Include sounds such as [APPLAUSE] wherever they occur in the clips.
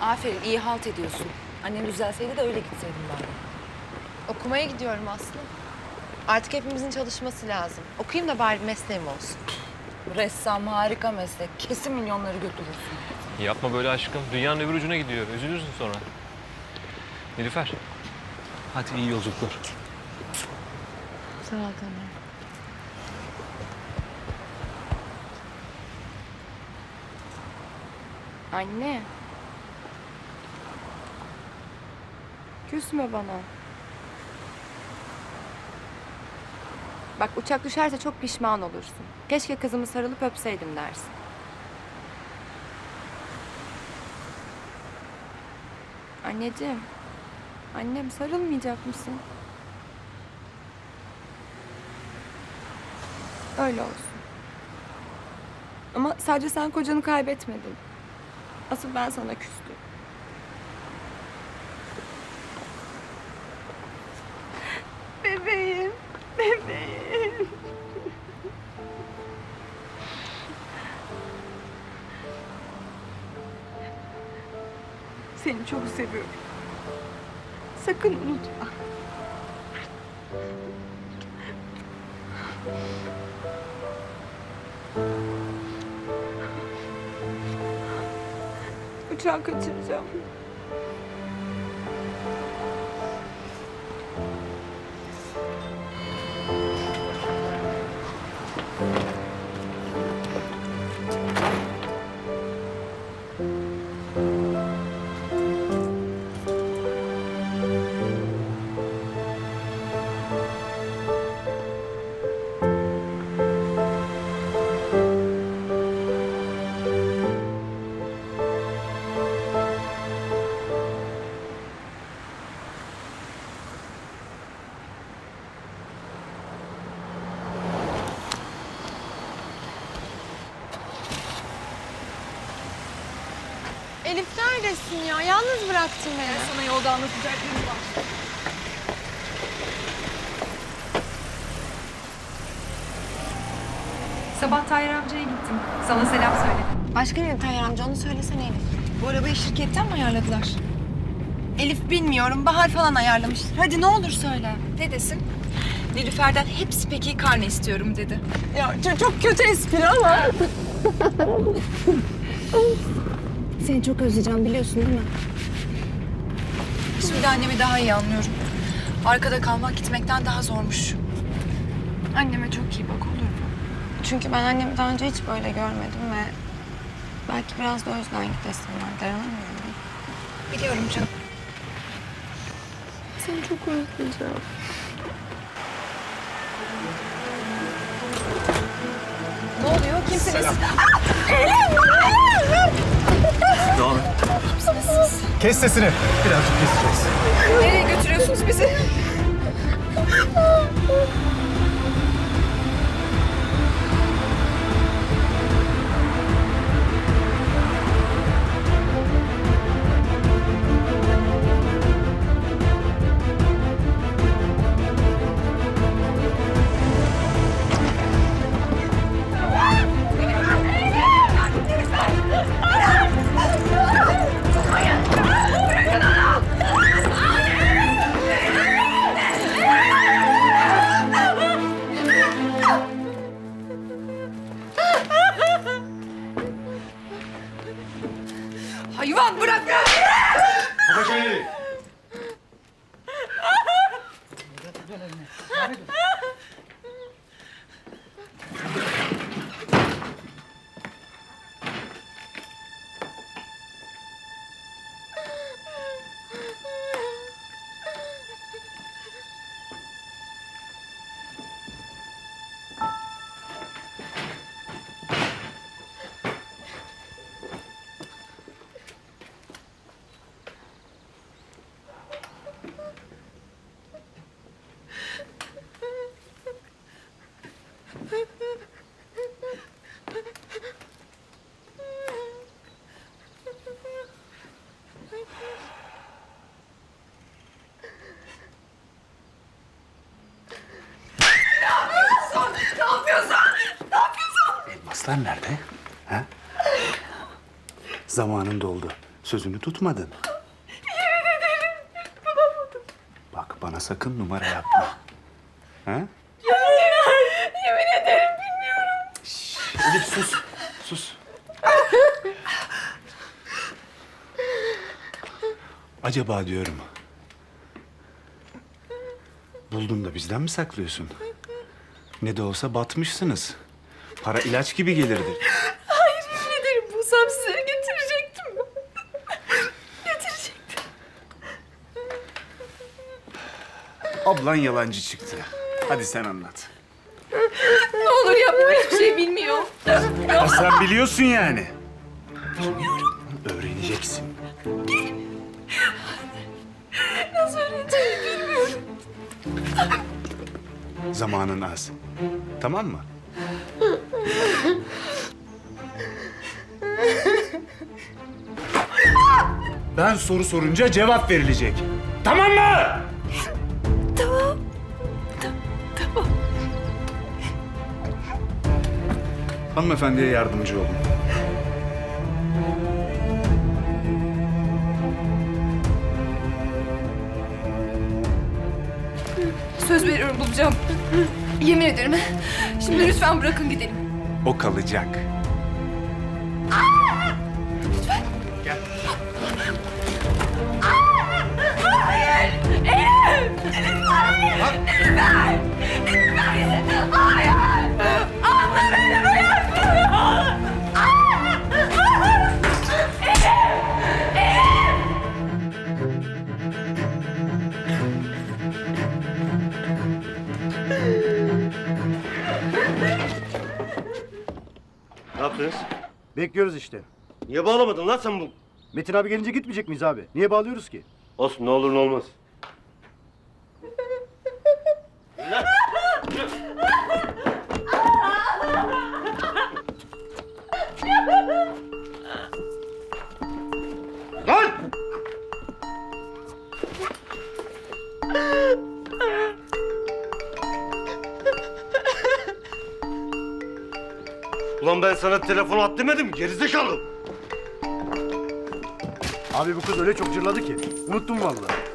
Aferin iyi halt ediyorsun. Annen düzelseydi de öyle gitseydin bari. Okumaya gidiyorum Aslı. Artık hepimizin çalışması lazım. Okuyayım da bari mesleğim olsun. Ressam harika meslek. Kesin milyonları götürürsün. Yapma böyle aşkım. Dünyanın öbür ucuna gidiyor. Üzülürsün sonra. Nilüfer. Hadi iyi yolculuklar. Sağ ol Taner. Anne. Küsme bana. Bak uçak düşerse çok pişman olursun. Keşke kızımı sarılıp öpseydim dersin. Anneciğim. Annem sarılmayacak mısın? Öyle olsun. Ama sadece sen kocanı kaybetmedin. Asıl ben sana küstüm. Çok seviyorum. Sakın unutma. Uçağı kaçıracağım. Bıraktın beni. Sana yolda anlatacaklarım var. Sabah Tahir amcaya gittim. Sana selam söyledim. Başka ne Tayyar amca onu söylesene Elif. Bu arabayı şirketten mi ayarladılar? Elif bilmiyorum. Bahar falan ayarlamıştır. Hadi ne olur söyle. Ne desin? Nilüfer'den hepsi peki karne istiyorum dedi. Ya çok, çok kötü espri ama. Seni çok özleyeceğim biliyorsun değil mi? Şimdi annemi daha iyi anlıyorum. Arkada kalmak gitmekten daha zormuş. Anneme çok iyi bak olur mu? Çünkü ben annemi daha önce hiç böyle görmedim ve belki biraz da o yüzden gidesim var. Dayanamıyorum. Biliyorum canım. Seni çok özleyeceğim. Ne oluyor? Kimsiniz? Devam et. Kes sesini. Birazcık keseceğiz. Nereye götürüyorsunuz bizi? Elmaslar nerede? Ha? Zamanın doldu. Sözünü tutmadın. Yemin ederim yapamadım. Bak bana sakın numara yapma. Ha? Yemin ederim bilmiyorum. Şş, Elif sus. Sus. Acaba diyorum. Buldun da bizden mi saklıyorsun? Ne de olsa batmışsınız. Para ilaç gibi gelirdi. Yemin ederim bulsam size getirecektim. getirecektim. Ablan yalancı çıktı. Hadi sen anlat. Ne olur yapma hiçbir şey bilmiyor. Ya sen biliyorsun yani. Bilmiyorum. Öğreneceksin. Nasıl öğreneceğimi bilmiyorum. Zamanın az. Tamam mı? Ben soru sorunca cevap verilecek. Tamam mı? Tamam. tamam. Hanımefendiye yardımcı olun. Söz veriyorum bulacağım. Yemin ederim. Şimdi lütfen bırakın gidelim. O kalacak. Bekliyoruz işte. Niye bağlamadın lan sen bu? Metin abi gelince gitmeyecek miyiz abi? Niye bağlıyoruz ki? Olsun ne olur ne olmaz. Ulan ben sana telefon at demedim? Gerizekalı. Abi bu kız öyle çok cırladı ki. Unuttum vallahi.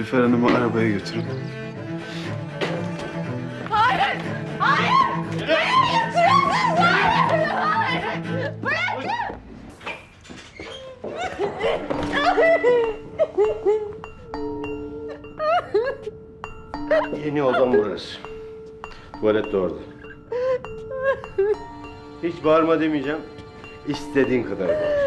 Nilüfer Hanım'ı arabaya götürün. Yeni odam burası. Tuvalet de orada. Hiç bağırma demeyeceğim. İstediğin kadar bağır.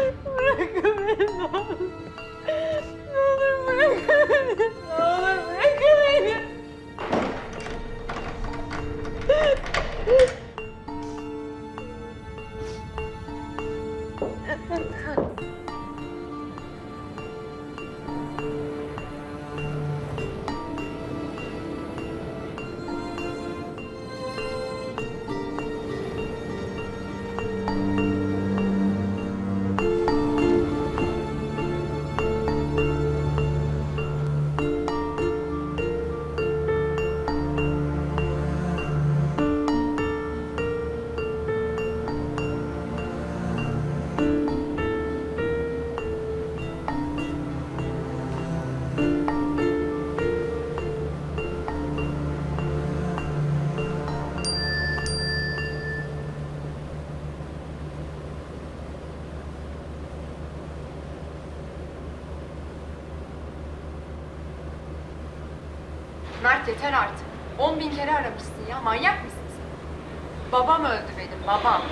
Mert yeter artık. On bin kere aramışsın ya. Manyak mısın sen? Babam öldü benim, babam.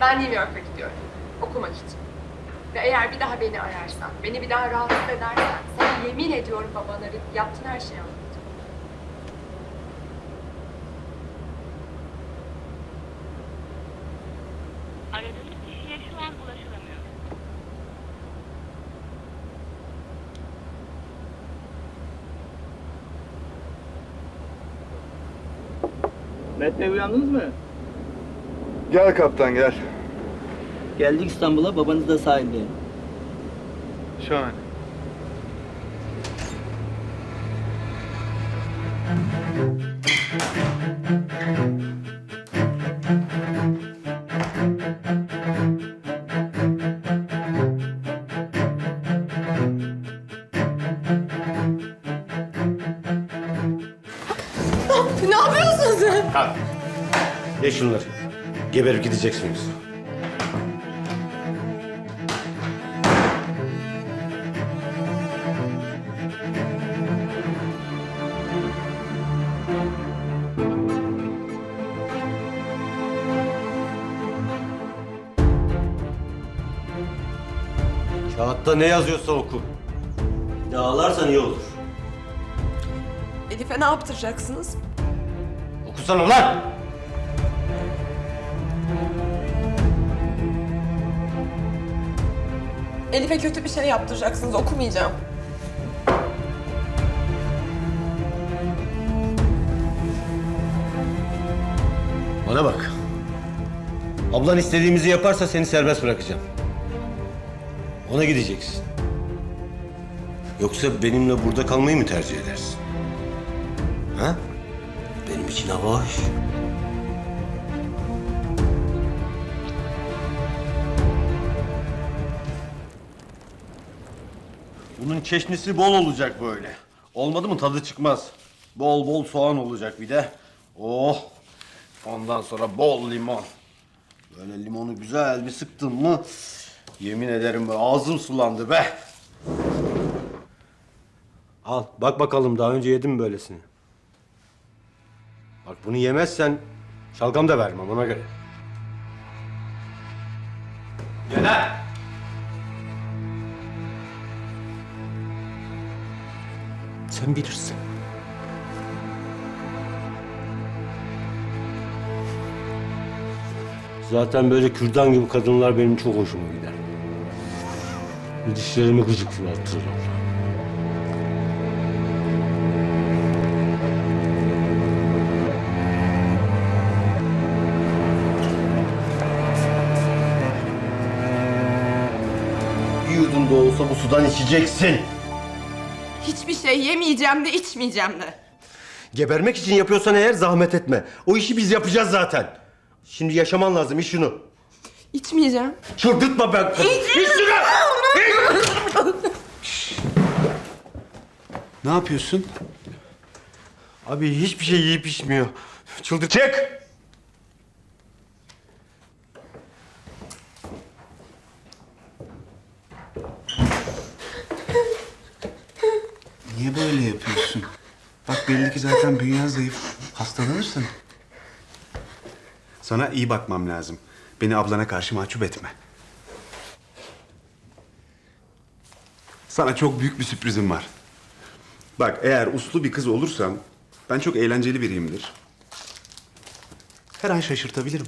Ben New York'a gidiyorum. Okumak için. Ve eğer bir daha beni ararsan, beni bir daha rahatsız edersen, sana yemin ediyorum babana yaptığın her şeyi anlatacağım. Bey uyandınız mı? Gel kaptan gel. Geldik İstanbul'a, babanız da sahilde. Şahane. Şunları. Geberip gideceksiniz. Kağıtta ne yazıyorsa oku. Dağlarsan iyi olur. Elif'e ne yaptıracaksınız? Okusana lan! Elif'e kötü bir şey yaptıracaksınız. Okumayacağım. Bana bak. Ablan istediğimizi yaparsa seni serbest bırakacağım. Ona gideceksin. Yoksa benimle burada kalmayı mı tercih edersin? Ha? Benim için hava hoş. Bunun çeşnisi bol olacak böyle. Olmadı mı tadı çıkmaz. Bol bol soğan olacak bir de. Oh! Ondan sonra bol limon. Böyle limonu güzel bir sıktın mı yemin ederim böyle ağzım sulandı be. Al bak bakalım daha önce yedim mi böylesini? Bak bunu yemezsen şalgam da vermem ona göre. Gel Sen bilirsin. Zaten böyle kürdan gibi kadınlar benim çok hoşuma gider. Dişlerimi gıcık fırlattırırlar. Bir yudum da olsa bu sudan içeceksin. Hiçbir şey yemeyeceğim de içmeyeceğim de. Gebermek için yapıyorsan eğer zahmet etme. O işi biz yapacağız zaten. Şimdi yaşaman lazım. İç şunu. İçmeyeceğim. Çıldırtma ben. İç şunu! Ne yapıyorsun? Abi hiçbir şey yiyip içmiyor. Çıldır. Çık! Niye böyle yapıyorsun? Bak belli ki zaten bünyen zayıf. Hastalanırsın. Sana iyi bakmam lazım. Beni ablana karşı mahcup etme. Sana çok büyük bir sürprizim var. Bak eğer uslu bir kız olursam ben çok eğlenceli biriyimdir. Her an şaşırtabilirim.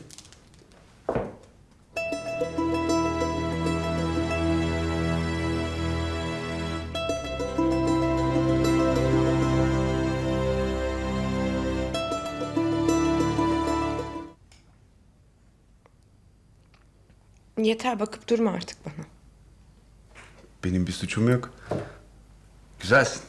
Yeter bakıp durma artık bana. Benim bir suçum yok. Güzelsin.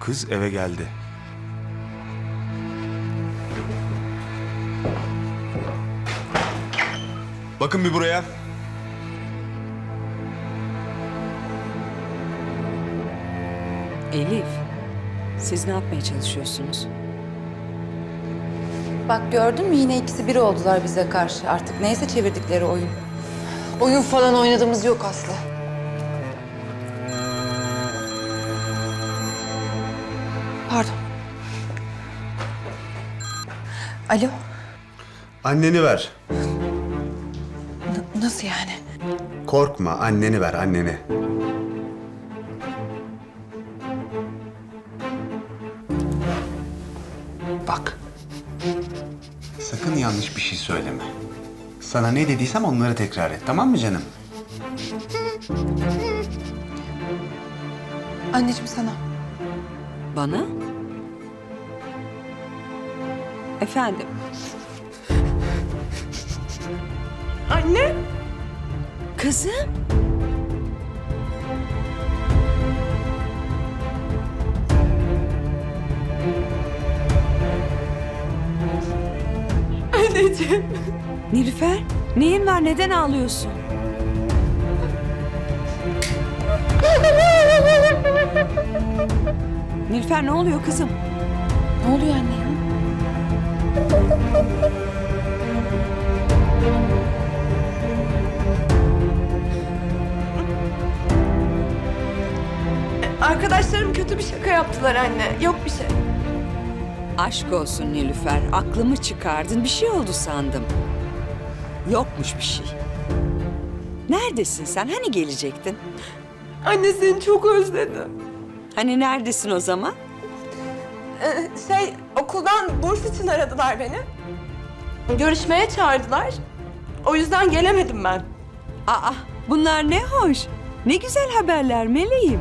Kız eve geldi. Bakın bir buraya. Elif, siz ne yapmaya çalışıyorsunuz? Bak gördün mü yine ikisi bir oldular bize karşı. Artık neyse çevirdikleri oyun. Oyun falan oynadığımız yok Aslı. Pardon. Alo, Anneni ver. nasıl yani? Korkma anneni ver anneni. Sana ne dediysem onları tekrar et tamam mı canım? Anneciğim sana. Bana? Efendim? Anne. Kızım? Anneciğim. Nilüfer, neyin var? Neden ağlıyorsun? Nilüfer ne oluyor kızım? Ne oluyor anne ya? Arkadaşlarım kötü bir şaka yaptılar anne. Yok bir şey. Aşk olsun Nilüfer, aklımı çıkardın. Bir şey oldu sandım. Yokmuş bir şey. Neredesin sen? Hani gelecektin? Anne seni çok özledim. Hani neredesin o zaman? Ee, şey okuldan burs için aradılar beni. Görüşmeye çağırdılar. O yüzden gelemedim ben. Aa, bunlar ne hoş. Ne güzel haberler meleğim.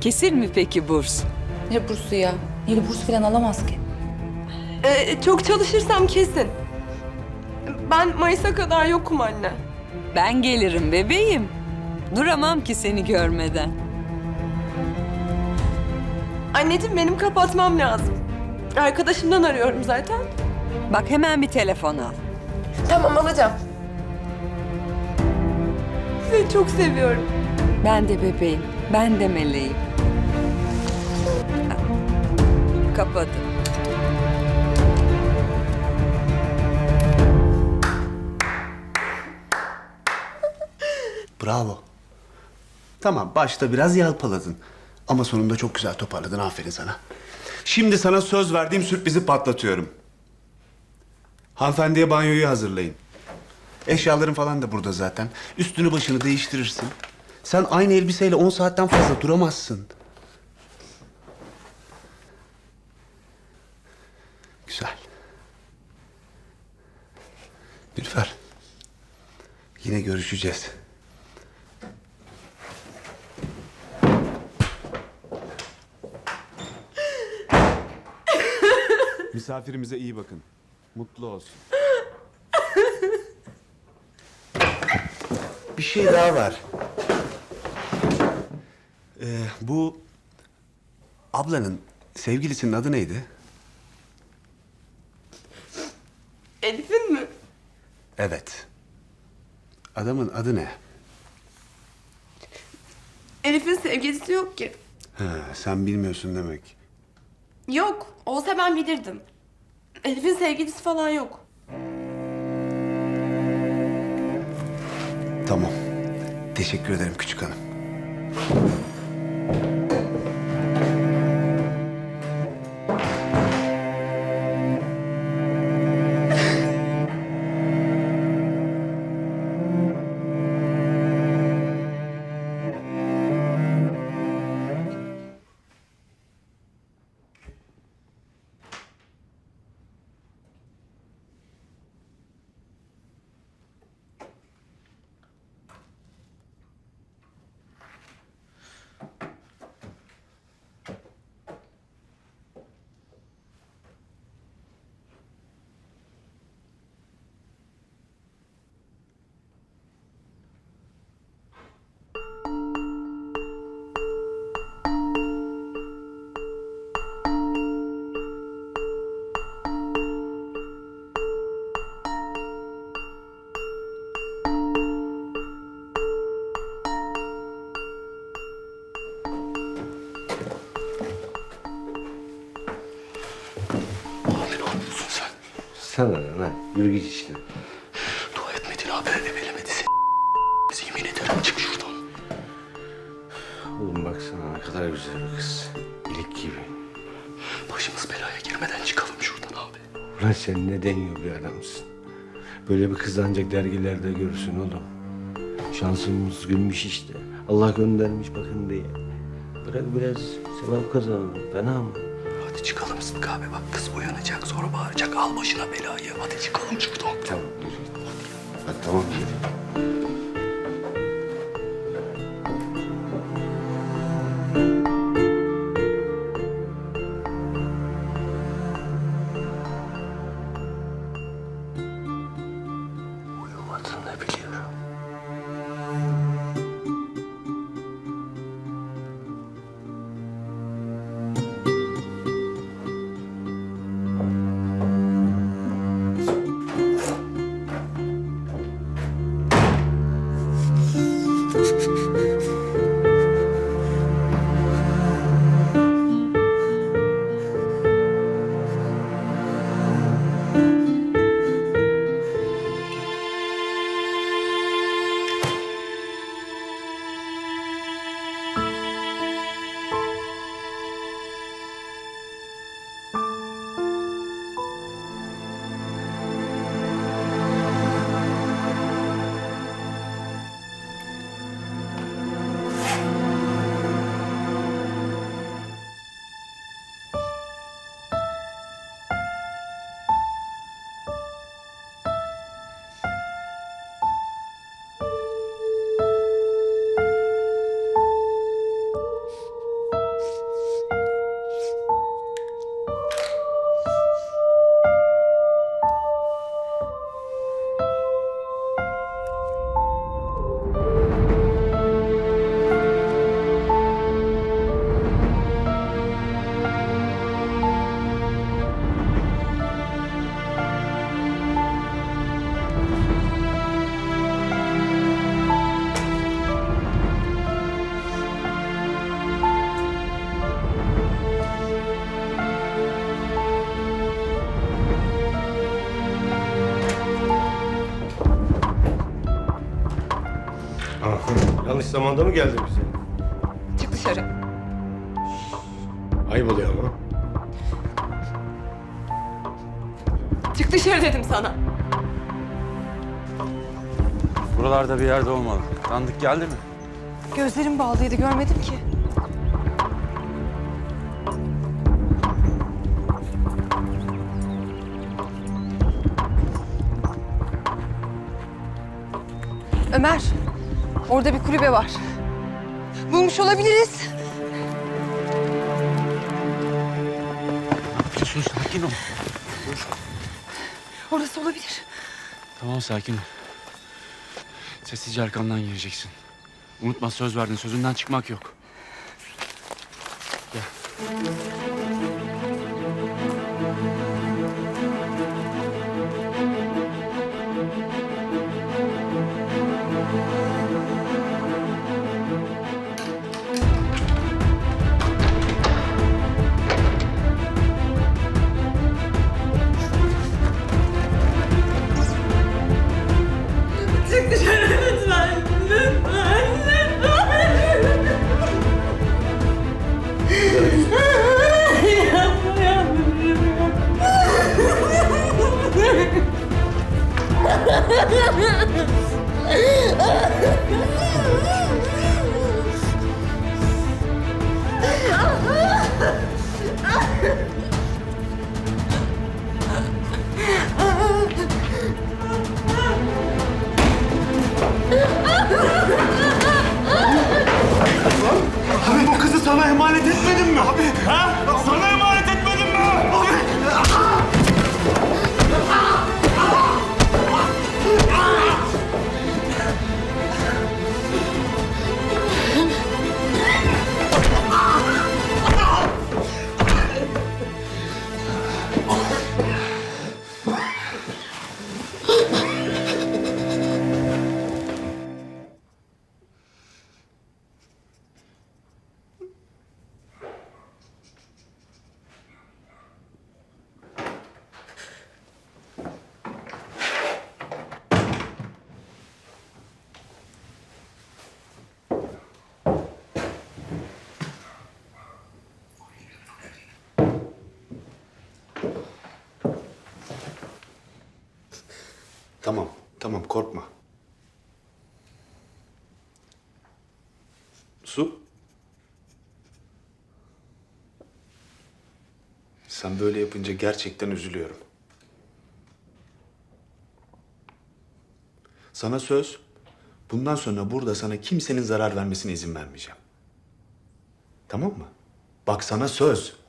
Kesin mi peki burs? Ne bursu ya? Nil burs falan alamaz ki. Ee, çok çalışırsam kesin. Ben Mayıs'a kadar yokum anne. Ben gelirim bebeğim. Duramam ki seni görmeden. Anneciğim benim kapatmam lazım. Arkadaşımdan arıyorum zaten. Bak hemen bir telefon al. Tamam alacağım. Seni çok seviyorum. Ben de bebeğim, ben de meleğim. Kapadım. Bravo. Tamam başta biraz yalpaladın. Ama sonunda çok güzel toparladın aferin sana. Şimdi sana söz verdiğim sürprizi patlatıyorum. Hanımefendiye banyoyu hazırlayın. Eşyaların falan da burada zaten. Üstünü başını değiştirirsin. Sen aynı elbiseyle 10 saatten fazla duramazsın. Güzel. Nilüfer. Yine görüşeceğiz. Misafirimize iyi bakın. Mutlu olsun. [LAUGHS] Bir şey daha var. Ee, bu ablanın sevgilisinin adı neydi? Elif'in mi? Evet. Adamın adı ne? Elif'in sevgilisi yok ki. Ha, sen bilmiyorsun demek. Yok. Olsa ben bilirdim. Elif'in sevgilisi falan yok. Tamam. Teşekkür ederim küçük hanım. İşte. Dua et Metin abi ebelemedi seni. Yemin ederim çık şuradan. Oğlum baksana ne kadar güzel bir kız. İlik gibi. Başımız belaya girmeden çıkalım şuradan abi. Ulan sen ne deniyor bir adamsın. Böyle bir kız ancak dergilerde görürsün oğlum. Şansımız gülmüş işte. Allah göndermiş bakın diye. Bırak biraz sevap kazanalım. Fena mı? Hadi çıkalım Sıtkı abi bak uyanacak sonra bağıracak al başına belayı. Hadi çıkalım şuradan. Tamam. Hadi tamam yürü. Zamanda mı geldi bize? Çık dışarı. Ayıp oluyor ama. Çık dışarı dedim sana. Buralarda bir yerde olmalı. Tanıdık geldi mi? Gözlerim bağlıydı görmedim ki. Ömer, orada bir kulübe var. Bulmuş olabiliriz. Sus sakin ol. Orası olabilir. Tamam sakin ol. Sessizce arkamdan gireceksin. Unutma söz verdin sözünden çıkmak yok. Abi sana emanet etmedim mi abi? Ha? Sana Tamam, tamam korkma. Su. Sen böyle yapınca gerçekten üzülüyorum. Sana söz, bundan sonra burada sana kimsenin zarar vermesine izin vermeyeceğim. Tamam mı? Bak sana söz.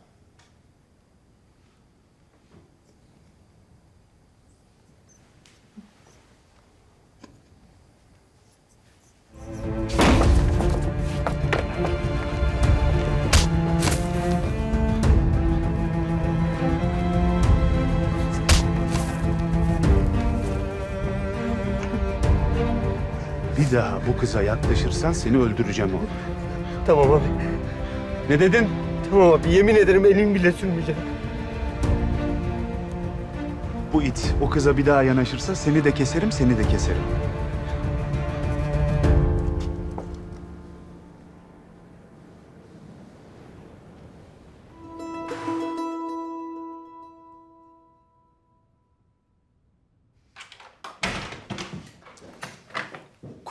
Kıza yaklaşırsan seni öldüreceğim oğlum. Tamam abi. Ne dedin? Tamam abi yemin ederim elim bile sürmeyecek. Bu it o kıza bir daha yanaşırsa seni de keserim, seni de keserim.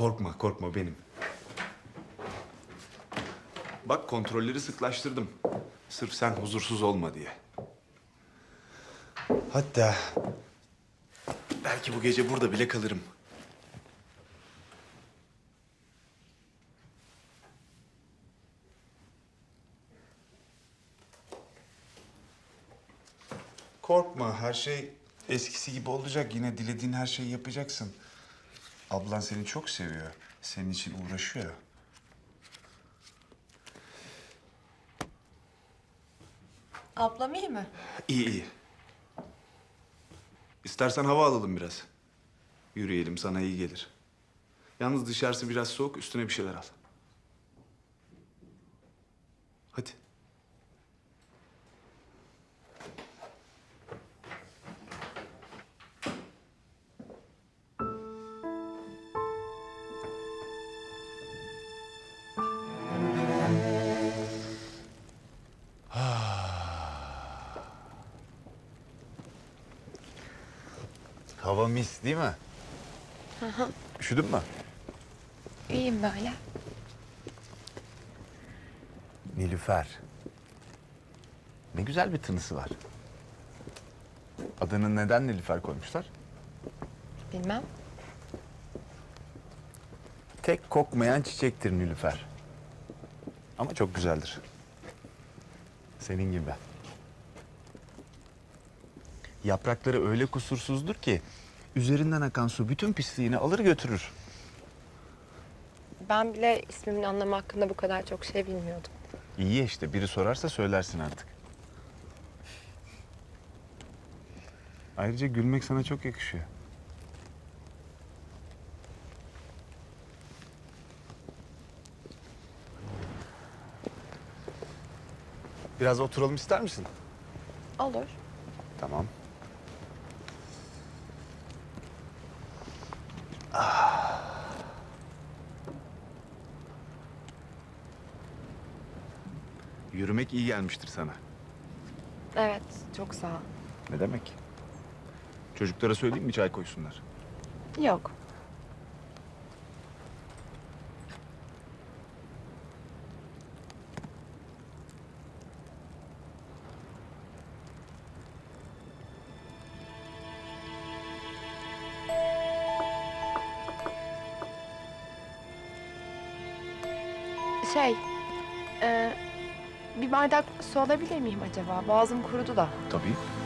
Korkma, korkma benim. Bak kontrolleri sıklaştırdım. Sırf sen huzursuz olma diye. Hatta belki bu gece burada bile kalırım. Korkma, her şey eskisi gibi olacak. Yine dilediğin her şeyi yapacaksın. Ablan seni çok seviyor. Senin için uğraşıyor. Ablam iyi mi? İyi iyi. İstersen hava alalım biraz. Yürüyelim sana iyi gelir. Yalnız dışarısı biraz soğuk üstüne bir şeyler al. Hadi. Mis değil mi? Üşüdün mü? İyiyim böyle. Nilüfer. Ne güzel bir tınısı var. Adını neden Nilüfer koymuşlar? Bilmem. Tek kokmayan çiçektir Nilüfer. Ama çok güzeldir. Senin gibi. Yaprakları öyle kusursuzdur ki üzerinden akan su bütün pisliğini alır götürür. Ben bile ismimin anlamı hakkında bu kadar çok şey bilmiyordum. İyi ya işte biri sorarsa söylersin artık. Ayrıca gülmek sana çok yakışıyor. Biraz oturalım ister misin? Olur. Tamam. Yürümek iyi gelmiştir sana. Evet, çok sağ ol. Ne demek? Çocuklara söyleyeyim mi çay koysunlar? Yok. Su alabilir miyim acaba? Boğazım kurudu da. Tabii.